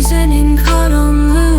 Gecenin karanlığı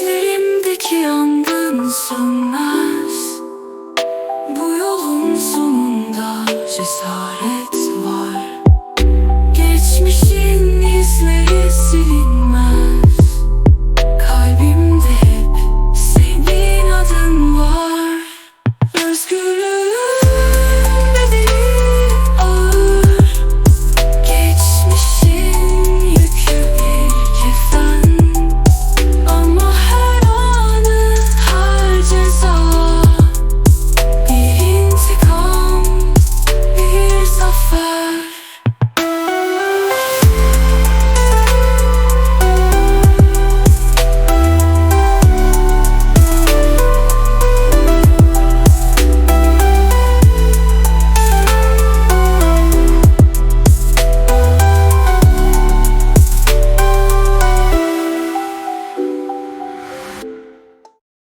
Gözlerimdeki yangın sönmez. Bu yolun sonunda cesaret var. Geçmişin izleri silin